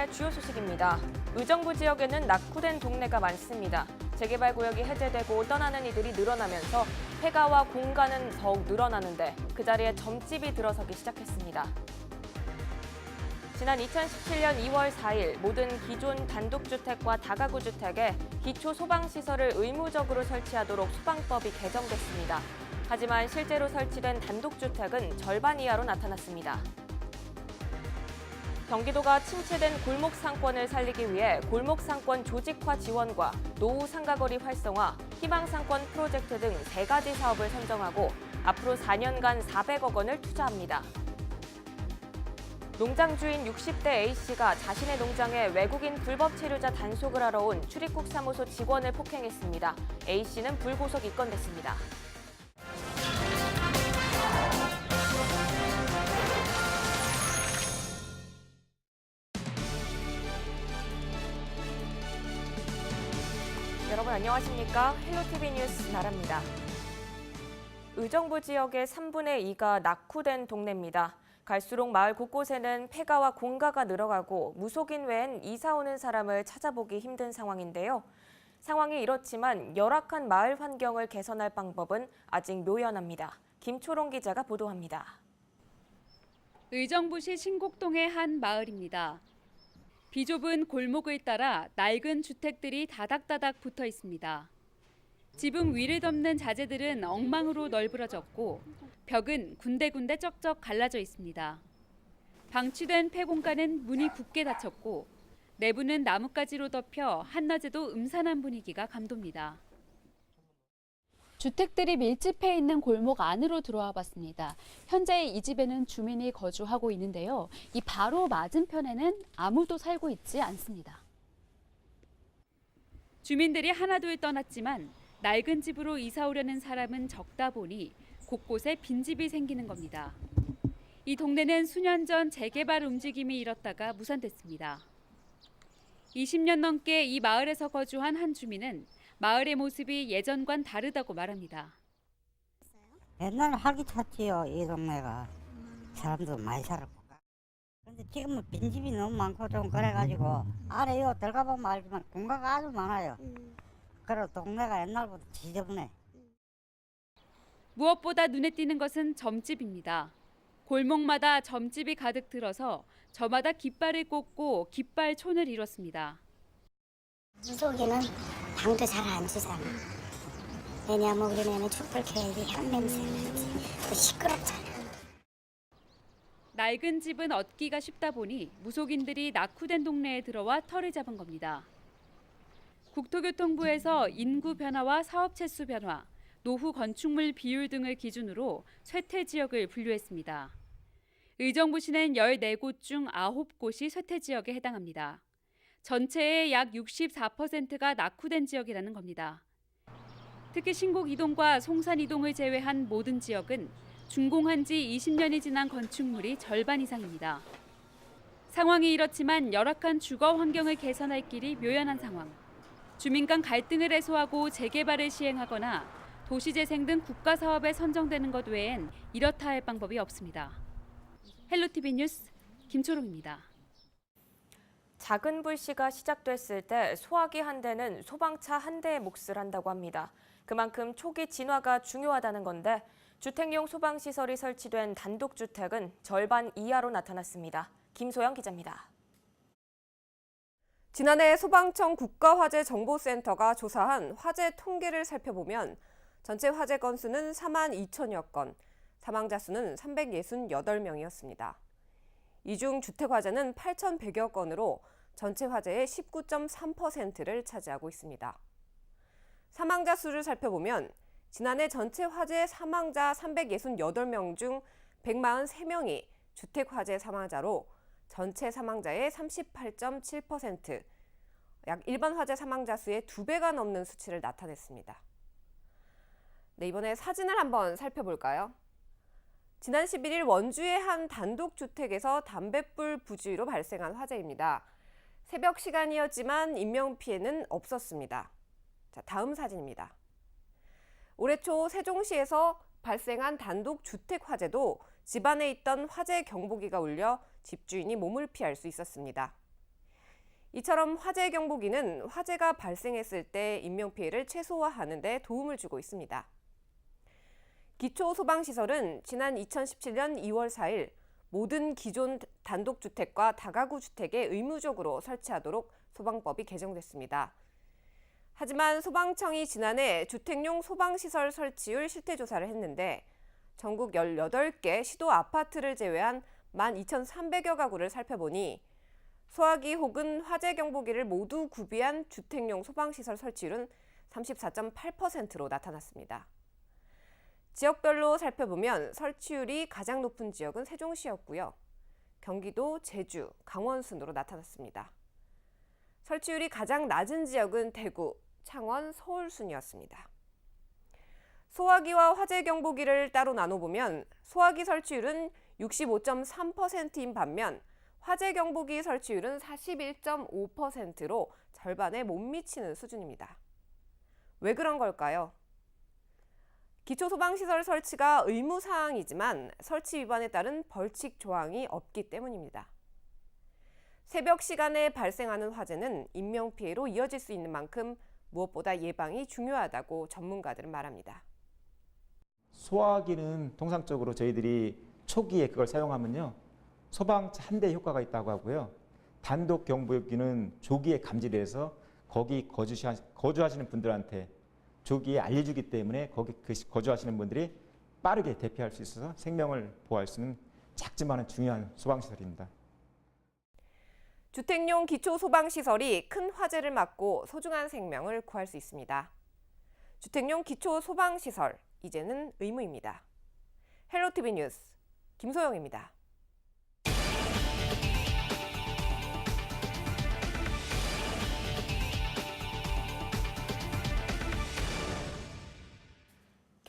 18일의 주요 소식입니다. 의정부 지역에는 낙후된 동네가 많습니다. 재개발 구역이 해제되고 떠나는 이들이 늘어나면서 폐가와 공간은 더욱 늘어나는데 그 자리에 점집이 들어서기 시작했습니다. 지난 2017년 2월 4일 모든 기존 단독주택과 다가구 주택에 기초 소방시설을 의무적으로 설치하도록 소방법이 개정됐습니다. 하지만 실제로 설치된 단독주택은 절반 이하로 나타났습니다. 경기도가 침체된 골목 상권을 살리기 위해 골목 상권 조직화 지원과 노후 상가거리 활성화, 희망 상권 프로젝트 등 세 가지 사업을 선정하고 앞으로 4년간 400억 원을 투자합니다. 농장 주인 60대 A씨가 자신의 농장에 외국인 불법 체류자 단속을 하러 온 출입국 사무소 직원을 폭행했습니다. A씨는 불구속 입건됐습니다. 안녕하십니까? 헬로티비 뉴스 나라입니다. 의정부 지역의 3분의 2가 낙후된 동네입니다. 갈수록 마을 곳곳에는 폐가와 공가가 늘어가고 무속인 외엔 이사 오는 사람을 찾아보기 힘든 상황인데요. 상황이 이렇지만 열악한 마을 환경을 개선할 방법은 아직 묘연합니다. 김초롱 기자가 보도합니다. 의정부시 신곡동의 한 마을입니다. 비좁은 골목을 따라 낡은 주택들이 다닥다닥 붙어 있습니다. 지붕 위를 덮는 자재들은 엉망으로 널브러졌고 벽은 군데군데 쩍쩍 갈라져 있습니다. 방치된 폐공간은 문이 굳게 닫혔고 내부는 나뭇가지로 덮여 한낮에도 음산한 분위기가 감돕니다. 주택들이 밀집해 있는 골목 안으로 들어와 봤습니다. 현재 이 집에는 주민이 거주하고 있는데요. 이 바로 맞은편에는 아무도 살고 있지 않습니다. 주민들이 하나둘 떠났지만 낡은 집으로 이사 오려는 사람은 적다 보니 곳곳에 빈집이 생기는 겁니다. 이 동네는 수년 전 재개발 움직임이 일었다가 무산됐습니다. 20년 넘게 이 마을에서 거주한 한 주민은 마을의 모습이 예전과는 다르다고 말합니다. 옛날에 활기찼지요 이 동네가 사람도 많이 살았고 근데 지금은 빈집이 너무 많고 좀 그래가지고 안에 요 들어가 보면 알지만 공가가 아주 많아요 그리고 동네가 옛날보다 지저분해 무엇보다 눈에 띄는 것은 점집입니다. 골목마다 점집이 가득 들어서 저마다 깃발을 꽂고 깃발촌을 이뤘습니다. 무속에는 방도 잘 안 주잖아. 왜냐면 우리는 촛불 켜야지 향냄새 나지. 또 시끄럽잖아. 낡은 집은 얻기가 쉽다 보니 무속인들이 낙후된 동네에 들어와 털을 잡은 겁니다. 국토교통부에서 인구 변화와 사업 채수 변화, 노후 건축물 비율 등을 기준으로 쇠퇴 지역을 분류했습니다. 의정부시는 14곳 중 9곳이 쇠퇴 지역에 해당합니다. 전체의 약 64%가 낙후된 지역이라는 겁니다. 특히 신곡 이동과 송산 이동을 제외한 모든 지역은 준공한 지 20년이 지난 건축물이 절반 이상입니다. 상황이 이렇지만 열악한 주거 환경을 개선할 길이 묘연한 상황. 주민 간 갈등을 해소하고 재개발을 시행하거나 도시재생 등 국가 사업에 선정되는 것 외엔 이렇다 할 방법이 없습니다. 헬로티비 뉴스 김초롱입니다. 작은 불씨가 시작됐을 때 소화기 한 대는 소방차 한 대의 몫을 한다고 합니다. 그만큼 초기 진화가 중요하다는 건데 주택용 소방시설이 설치된 단독주택은 절반 이하로 나타났습니다. 김소영 기자입니다. 지난해 소방청 국가화재정보센터가 조사한 화재 통계를 살펴보면 전체 화재 건수는 4만 2천여 건, 사망자 수는 368명이었습니다. 이 중 주택 화재는 8,100여 건으로 전체 화재의 19.3%를 차지하고 있습니다. 사망자 수를 살펴보면 지난해 전체 화재 사망자 368명 중 143명이 주택 화재 사망자로 전체 사망자의 38.7%, 약 일반 화재 사망자 수의 두 배가 넘는 수치를 나타냈습니다. 네, 이번에 사진을 한번 살펴볼까요? 지난 11일 원주의 한 단독 주택에서 담뱃불 부주의로 발생한 화재입니다. 새벽 시간이었지만 인명피해는 없었습니다. 자, 다음 사진입니다. 올해 초 세종시에서 발생한 단독 주택 화재도 집안에 있던 화재 경보기가 울려 집주인이 몸을 피할 수 있었습니다. 이처럼 화재 경보기는 화재가 발생했을 때 인명피해를 최소화하는 데 도움을 주고 있습니다. 기초소방시설은 지난 2017년 2월 4일 모든 기존 단독주택과 다가구 주택에 의무적으로 설치하도록 소방법이 개정됐습니다. 하지만 소방청이 지난해 주택용 소방시설 설치율 실태 조사를 했는데 전국 18개 시도 아파트를 제외한 12,300여 가구를 살펴보니 소화기 혹은 화재 경보기를 모두 구비한 주택용 소방시설 설치율은 34.8%로 나타났습니다. 지역별로 살펴보면 설치율이 가장 높은 지역은 세종시였고요. 경기도, 제주, 강원 순으로 나타났습니다. 설치율이 가장 낮은 지역은 대구, 창원, 서울 순이었습니다. 소화기와 화재 경보기를 따로 나눠보면 소화기 설치율은 65.3%인 반면 화재 경보기 설치율은 41.5%로 절반에 못 미치는 수준입니다. 왜 그런 걸까요? 기초소방시설 설치가 의무사항이지만 설치 위반에 따른 벌칙 조항이 없기 때문입니다. 새벽 시간에 발생하는 화재는 인명피해로 이어질 수 있는 만큼 무엇보다 예방이 중요하다고 전문가들은 말합니다. 소화기는 통상적으로 저희들이 초기에 그걸 사용하면요 소방차 한 대 효과가 있다고 하고요 단독 경보기는 조기에 감지돼서 거기 거주하시는 분들한테 조기에 알려주기 때문에 거기 그 시- 거주하시는 분들이 빠르게 대피할 수 있어서 생명을 보호할 수 있는 작지만은 중요한 소방시설입니다. 주택용 기초 소방시설이 큰 화재를 막고 소중한 생명을 구할 수 있습니다. 주택용 기초 소방시설, 이제는 의무입니다. 헬로티비 뉴스 김소영입니다.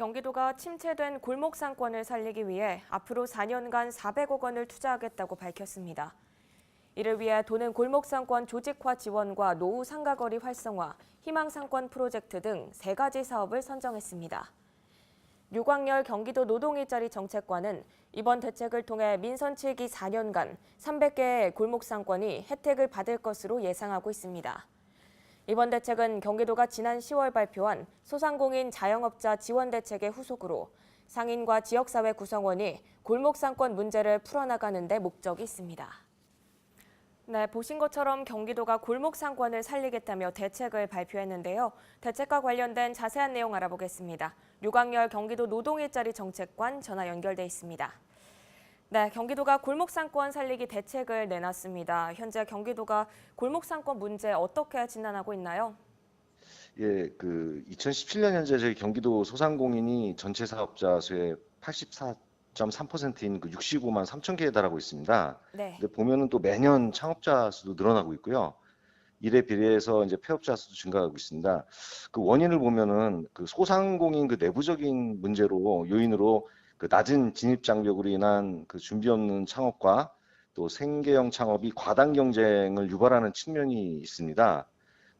경기도가 침체된 골목 상권을 살리기 위해 앞으로 4년간 400억 원을 투자하겠다고 밝혔습니다. 이를 위해 도는 골목 상권 조직화 지원과 노후 상가거리 활성화, 희망 상권 프로젝트 등 세 가지 사업을 선정했습니다. 류광열 경기도 노동일자리 정책관은 이번 대책을 통해 민선 7기 4년간 300개의 골목 상권이 혜택을 받을 것으로 예상하고 있습니다. 이번 대책은 경기도가 지난 10월 발표한 소상공인 자영업자 지원 대책의 후속으로 상인과 지역사회 구성원이 골목 상권 문제를 풀어나가는 데 목적이 있습니다. 네, 보신 것처럼 경기도가 골목 상권을 살리겠다며 대책을 발표했는데요. 대책과 관련된 자세한 내용 알아보겠습니다. 류광열 경기도 노동일자리 정책관 전화 연결돼 있습니다. 네, 경기도가 골목 상권 살리기 대책을 내놨습니다. 현재 경기도가 골목 상권 문제 어떻게 진단하고 있나요? 예, 그 2017년 현재 저희 경기도 소상공인이 전체 사업자 수의 84.3%인 그 65만 3천 개에 달하고 있습니다. 네. 근데 보면은 또 매년 창업자 수도 늘어나고 있고요. 이에 비례해서 이제 폐업자 수도 증가하고 있습니다. 그 원인을 보면은 그 소상공인 그 내부적인 문제로 요인으로 그 낮은 진입 장벽으로 인한 그 준비 없는 창업과 또 생계형 창업이 과당 경쟁을 유발하는 측면이 있습니다.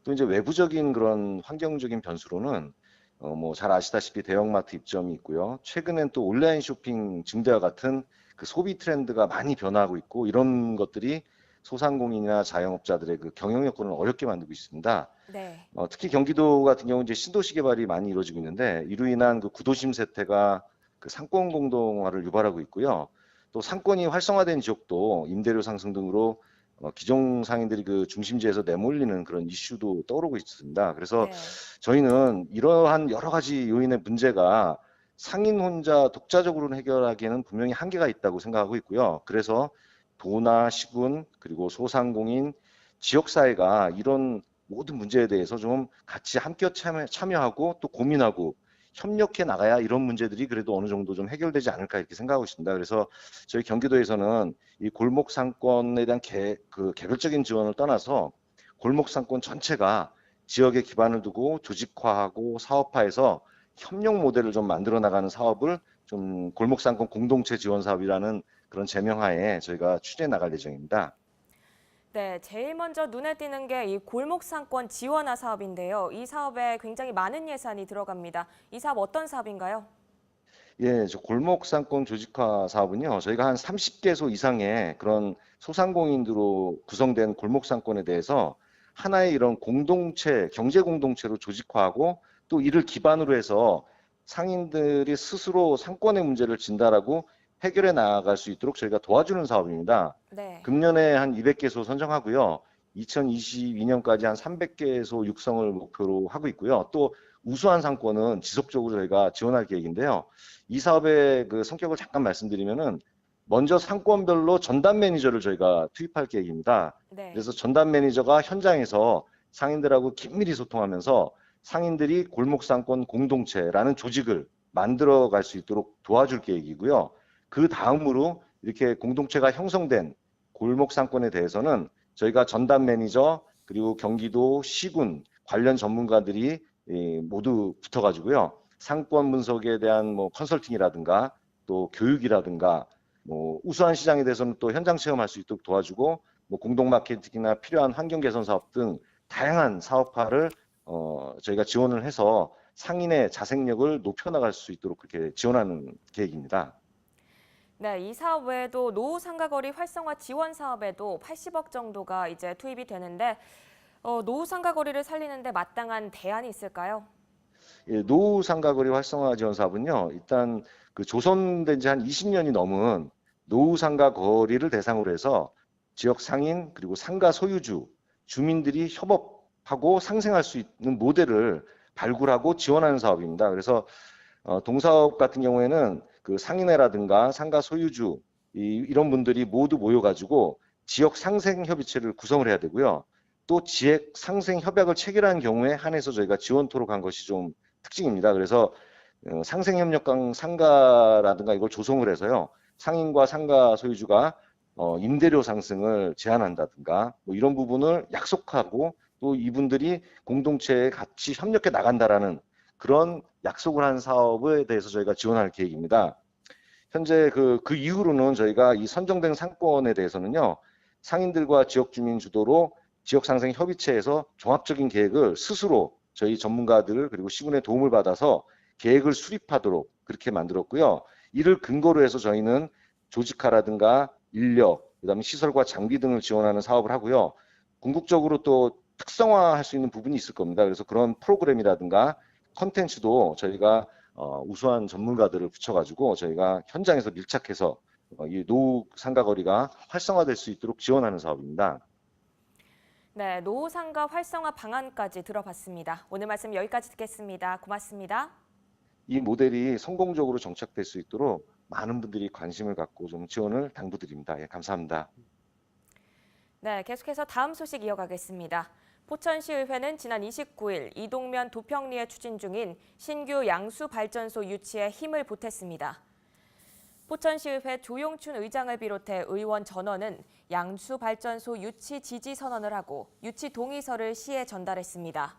또 이제 외부적인 그런 환경적인 변수로는 어 뭐 잘 아시다시피 대형마트 입점이 있고요. 최근엔 또 온라인 쇼핑 증대와 같은 그 소비 트렌드가 많이 변화하고 있고 이런 것들이 소상공인이나 자영업자들의 그 경영 여건을 어렵게 만들고 있습니다. 네. 어, 특히 경기도 같은 경우 이제 신도시 개발이 많이 이루어지고 있는데 이로 인한 그 구도심 세태가 그 상권 공동화를 유발하고 있고요. 또 상권이 활성화된 지역도 임대료 상승 등으로 어, 기존 상인들이 그 중심지에서 내몰리는 그런 이슈도 떠오르고 있습니다. 그래서 네. 저희는 이러한 여러 가지 요인의 문제가 상인 혼자 독자적으로는 해결하기에는 분명히 한계가 있다고 생각하고 있고요. 그래서 도나 시군 그리고 소상공인 지역사회가 이런 모든 문제에 대해서 좀 같이 함께 참여, 참여하고 또 고민하고 협력해 나가야 이런 문제들이 그래도 어느 정도 좀 해결되지 않을까 이렇게 생각하고 있습니다. 그래서 저희 경기도에서는 이 골목 상권에 대한 개, 그 개별적인 지원을 떠나서 골목 상권 전체가 지역에 기반을 두고 조직화하고 사업화해서 협력 모델을 좀 만들어 나가는 사업을 좀 골목 상권 공동체 지원 사업이라는 그런 제명하에 저희가 추진해 나갈 예정입니다. 네, 제일 먼저 눈에 띄는 게 이 골목 상권 지원화 사업인데요. 이 사업에 굉장히 많은 예산이 들어갑니다. 이 사업 어떤 사업인가요? 예, 저 골목 상권 조직화 사업은요, 저희가 한 30개소 이상의 그런 소상공인으로 구성된 골목 상권에 대해서 하나의 이런 공동체, 경제 공동체로 조직화하고 또 이를 기반으로 해서 상인들이 스스로 상권의 문제를 진단하고 해결해 나아갈 수 있도록 저희가 도와주는 사업입니다. 네. 금년에 한 200개소 선정하고요. 2022년까지 한 300개소 육성을 목표로 하고 있고요. 또 우수한 상권은 지속적으로 저희가 지원할 계획인데요. 이 사업의 그 성격을 잠깐 말씀드리면은 먼저 상권별로 전담 매니저를 저희가 투입할 계획입니다. 네. 그래서 전담 매니저가 현장에서 상인들하고 긴밀히 소통하면서 상인들이 골목 상권 공동체라는 조직을 만들어 갈 수 있도록 도와줄 계획이고요. 그 다음으로 이렇게 공동체가 형성된 골목 상권에 대해서는 저희가 전담 매니저 그리고 경기도 시군 관련 전문가들이 이, 모두 붙어가지고요. 상권 분석에 대한 뭐 컨설팅이라든가 또 교육이라든가 뭐 우수한 시장에 대해서는 또 현장 체험할 수 있도록 도와주고 뭐 공동 마케팅이나 필요한 환경 개선 사업 등 다양한 사업화를 어, 저희가 지원을 해서 상인의 자생력을 높여나갈 수 있도록 그렇게 지원하는 계획입니다. 네, 이 사업 외에도 노후 상가거리 활성화 지원 사업에도 80억 정도가 이제 투입이 되는데 어, 노후 상가거리를 살리는데 마땅한 대안이 있을까요? 예, 노후 상가거리 활성화 지원 사업은요. 일단 그 조성된 지 한 20년이 넘은 노후 상가 거리를 대상으로 해서 지역 상인 그리고 상가 소유주 주민들이 협업하고 상생할 수 있는 모델을 발굴하고 지원하는 사업입니다. 그래서 어, 동사업 같은 경우에는 그 상인회라든가 상가 소유주 이, 이런 분들이 모두 모여가지고 지역 상생 협의체를 구성을 해야 되고요. 또 지역 상생 협약을 체결한 경우에 한해서 저희가 지원토록 한 것이 좀 특징입니다. 그래서 어, 상생 협력강 상가라든가 이걸 조성을 해서요. 상인과 상가 소유주가 어, 임대료 상승을 제한한다든가 뭐 이런 부분을 약속하고 또 이분들이 공동체에 같이 협력해 나간다라는 그런 약속을 한 사업에 대해서 저희가 지원할 계획입니다. 현재 그, 그 이후로는 저희가 이 선정된 상권에 대해서는요. 상인들과 지역 주민 주도로 지역 상생 협의체에서 종합적인 계획을 스스로 저희 전문가들 그리고 시군의 도움을 받아서 계획을 수립하도록 그렇게 만들었고요. 이를 근거로 해서 저희는 조직화라든가 인력, 그다음에 시설과 장비 등을 지원하는 사업을 하고요. 궁극적으로 또 특성화할 수 있는 부분이 있을 겁니다. 그래서 그런 프로그램이라든가 컨텐츠도 저희가 어, 우수한 전문가들을 붙여가지고 저희가 현장에서 밀착해서 어, 이 노후 상가거리가 활성화될 수 있도록 지원하는 사업입니다. 네, 노후 상가 활성화 방안까지 들어봤습니다. 오늘 말씀 여기까지 듣겠습니다. 고맙습니다. 이 모델이 성공적으로 정착될 수 있도록 많은 분들이 관심을 갖고 좀 지원을 당부드립니다. 예, 감사합니다. 네, 계속해서 다음 소식 이어가겠습니다. 포천시의회는 지난 29일 이동면 도평리에 추진 중인 신규 양수 발전소 유치에 힘을 보탰습니다. 포천시의회 조용춘 의장을 비롯해 의원 전원은 양수 발전소 유치 지지 선언을 하고 유치 동의서를 시에 전달했습니다.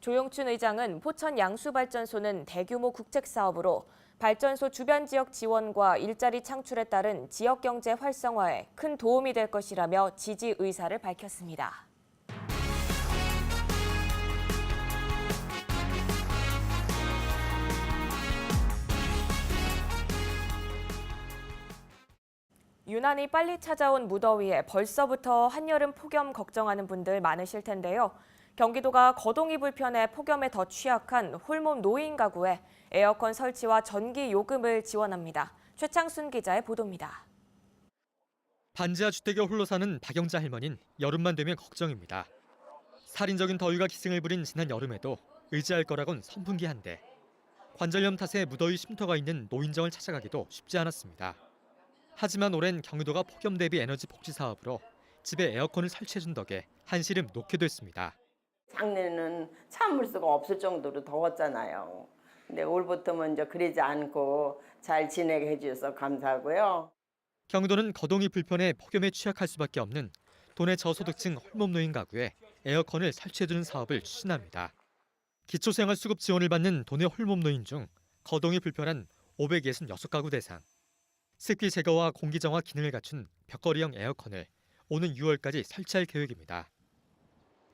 조용춘 의장은 포천 양수 발전소는 대규모 국책 사업으로 발전소 주변 지역 지원과 일자리 창출에 따른 지역 경제 활성화에 큰 도움이 될 것이라며 지지 의사를 밝혔습니다. 유난히 빨리 찾아온 무더위에 벌써부터 한여름 폭염 걱정하는 분들 많으실 텐데요. 경기도가 거동이 불편해 폭염에 더 취약한 홀몸 노인 가구에 에어컨 설치와 전기 요금을 지원합니다. 최창순 기자의 보도입니다. 반지하 주택에 홀로 사는 박영자 할머니는 여름만 되면 걱정입니다. 살인적인 더위가 기승을 부린 지난 여름에도 의지할 거라곤 선풍기 한 대. 관절염 탓에 무더위 쉼터가 있는 노인정을 찾아가기도 쉽지 않았습니다. 하지만 올해는 경기도가 폭염 대비 에너지 복지 사업으로 집에 에어컨을 설치해준 덕에 한시름 놓게 됐습니다. 작년에는 참을 수가 없을 정도로 더웠잖아요. 근데 올부터 먼저 그러지 않고 잘 지내게 해주셔서 감사하고요. 경기도는 거동이 불편해 폭염에 취약할 수밖에 없는 돈의 저소득층 홀몸 노인 가구에 에어컨을 설치해주는 사업을 추진합니다. 기초생활수급 지원을 받는 돈의 홀몸 노인 중 거동이 불편한 566가구 대상. 습기 제거와 공기 정화 기능을 갖춘 벽걸이형 에어컨을 오는 6월까지 설치할 계획입니다.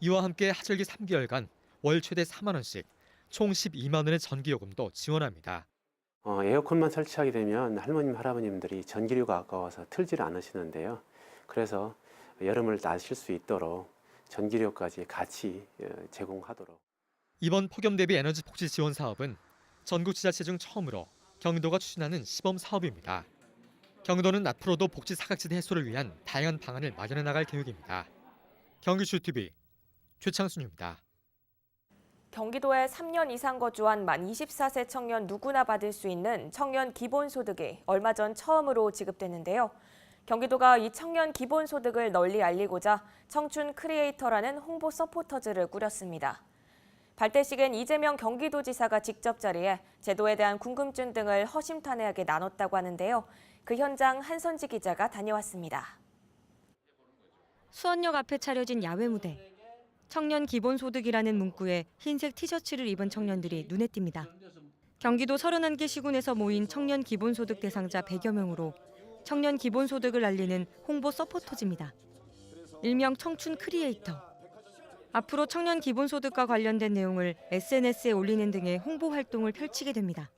이와 함께 하절기 3개월간 월 최대 4만 원씩 총 12만 원의 전기 요금도 지원합니다. 어, 에어컨만 설치하게 되면 할머님, 할아버님들이 전기료가 아까워서 틀지를 않으시는데요. 그래서 여름을 나실 수 있도록 전기료까지 같이 어, 제공하도록. 이번 폭염 대비 에너지 폭지 지원 사업은 전국 지자체 중 처음으로 경기도가 추진하는 시범 사업입니다. 경기도는 앞으로도 복지 사각지대 해소를 위한 다양한 방안을 마련해 나갈 계획입니다. 경기슈 TV 최창순입니다. 경기도에 3년 이상 거주한 만 24세 청년 누구나 받을 수 있는 청년 기본소득이 얼마 전 처음으로 지급됐는데요. 경기도가 이 청년 기본소득을 널리 알리고자 청춘 크리에이터라는 홍보 서포터즈를 꾸렸습니다. 발대식엔 이재명 경기도지사가 직접 자리에 제도에 대한 궁금증 등을 허심탄회하게 나눴다고 하는데요. 그 현장 한선지 기자가 다녀왔습니다. 수원역 앞에 차려진 야외 무대. 청년 기본소득이라는 문구에 흰색 티셔츠를 입은 청년들이 눈에 띕니다. 경기도 31개 시군에서 모인 청년 기본소득 대상자 100여 명으로 청년 기본소득을 알리는 홍보 서포터즈입니다. 일명 청춘 크리에이터. 앞으로 청년 기본소득과 관련된 내용을 SNS에 올리는 등의 홍보 활동을 펼치게 됩니다.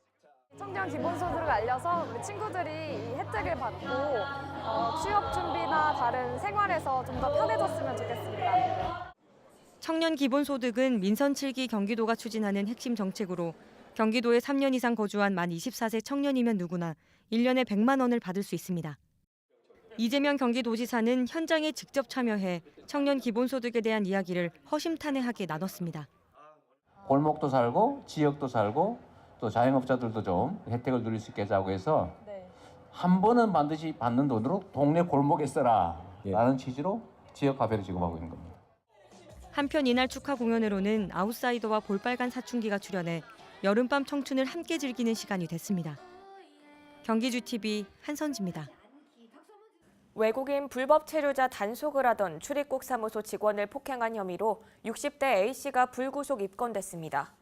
청년 기본소득을 알려서 우리 친구들이 이 혜택을 받고 어, 취업 준비나 다른 생활에서 좀 더 편해졌으면 좋겠습니다. 청년 기본소득은 민선 7기 경기도가 추진하는 핵심 정책으로 경기도에 3년 이상 거주한 만 24세 청년이면 누구나 1년에 100만 원을 받을 수 있습니다. 이재명 경기도지사는 현장에 직접 참여해 청년 기본소득에 대한 이야기를 허심탄회하게 나눴습니다. 골목도 살고 지역도 살고 또 자영업자들도 좀 혜택을 누릴 수 있게 하자고 해서 네. 한 번은 반드시 받는 돈으로 동네 골목에 써라 라는 취지로 지역 화폐를 지급하고 있는 겁니다. 한편 이날 축하 공연으로는 아웃사이더와 볼빨간 사춘기가 출연해 여름밤 청춘을 함께 즐기는 시간이 됐습니다. 경기주TV 한선지입니다. 외국인 불법 체류자 단속을 하던 출입국 사무소 직원을 폭행한 혐의로 60대 A씨가 불구속 입건됐습니다.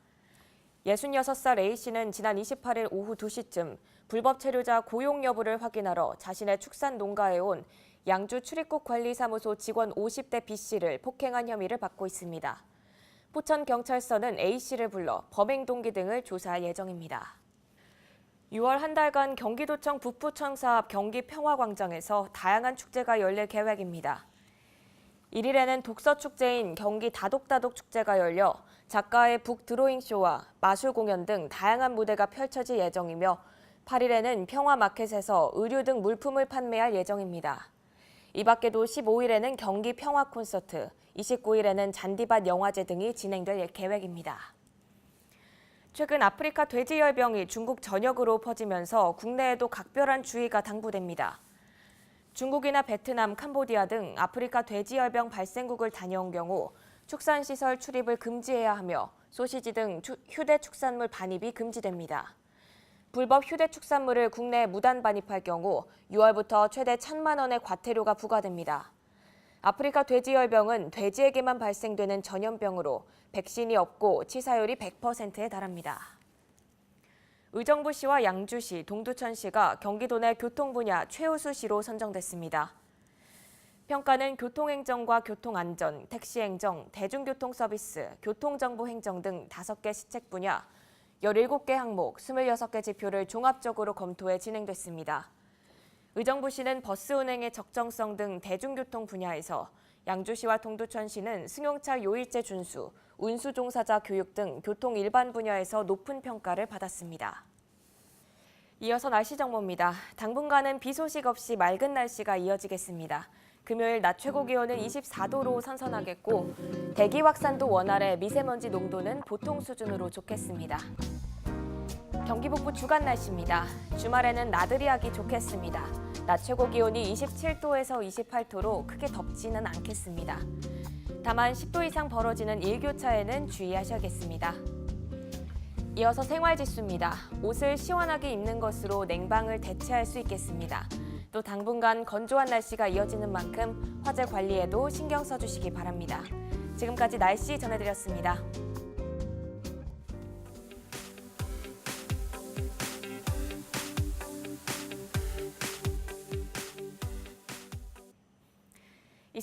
66살 A씨는 지난 28일 오후 2시쯤 불법 체류자 고용 여부를 확인하러 자신의 축산 농가에 온 양주 출입국 관리사무소 직원 50대 B씨를 폭행한 혐의를 받고 있습니다. 포천경찰서는 A씨를 불러 범행 동기 등을 조사할 예정입니다. 6월 한 달간 경기도청 북부청사 앞 경기평화광장에서 다양한 축제가 열릴 계획입니다. 1일에는 독서축제인 경기 다독다독 축제가 열려 작가의 북 드로잉 쇼와 마술 공연 등 다양한 무대가 펼쳐질 예정이며 8일에는 평화마켓에서 의류 등 물품을 판매할 예정입니다. 이 밖에도 15일에는 경기 평화 콘서트, 29일에는 잔디밭 영화제 등이 진행될 계획입니다. 최근 아프리카 돼지열병이 중국 전역으로 퍼지면서 국내에도 각별한 주의가 당부됩니다. 중국이나 베트남, 캄보디아 등 아프리카 돼지열병 발생국을 다녀온 경우 축산시설 출입을 금지해야 하며 소시지 등 휴대 축산물 반입이 금지됩니다. 불법 휴대 축산물을 국내에 무단 반입할 경우 6월부터 최대 1천만 원의 과태료가 부과됩니다. 아프리카 돼지열병은 돼지에게만 발생되는 전염병으로 백신이 없고 치사율이 100%에 달합니다. 의정부시와 양주시, 동두천시가 경기도 내 교통 분야 최우수시로 선정됐습니다. 평가는 교통행정과 교통안전, 택시행정, 대중교통 서비스, 교통정보행정 등 5개 시책 분야 17개 항목, 26개 지표를 종합적으로 검토해 진행됐습니다. 의정부시는 버스 운행의 적정성 등 대중교통 분야에서 양주시와 동두천시는 승용차 요일제 준수, 운수 종사자 교육 등 교통 일반 분야에서 높은 평가를 받았습니다. 이어서 날씨 정보입니다. 당분간은 비 소식 없이 맑은 날씨가 이어지겠습니다. 금요일 낮 최고 기온은 24도로 선선하겠고 대기 확산도 원활해 미세먼지 농도는 보통 수준으로 좋겠습니다. 경기 북부 주간 날씨입니다. 주말에는 나들이 하기 좋겠습니다. 낮 최고 기온이 27도에서 28도로 크게 덥지는 않겠습니다. 다만 10도 이상 벌어지는 일교차에는 주의하셔야겠습니다. 이어서 생활 지수입니다. 옷을 시원하게 입는 것으로 냉방을 대체할 수 있겠습니다. 또 당분간 건조한 날씨가 이어지는 만큼 화재 관리에도 신경 써주시기 바랍니다. 지금까지 날씨 전해드렸습니다.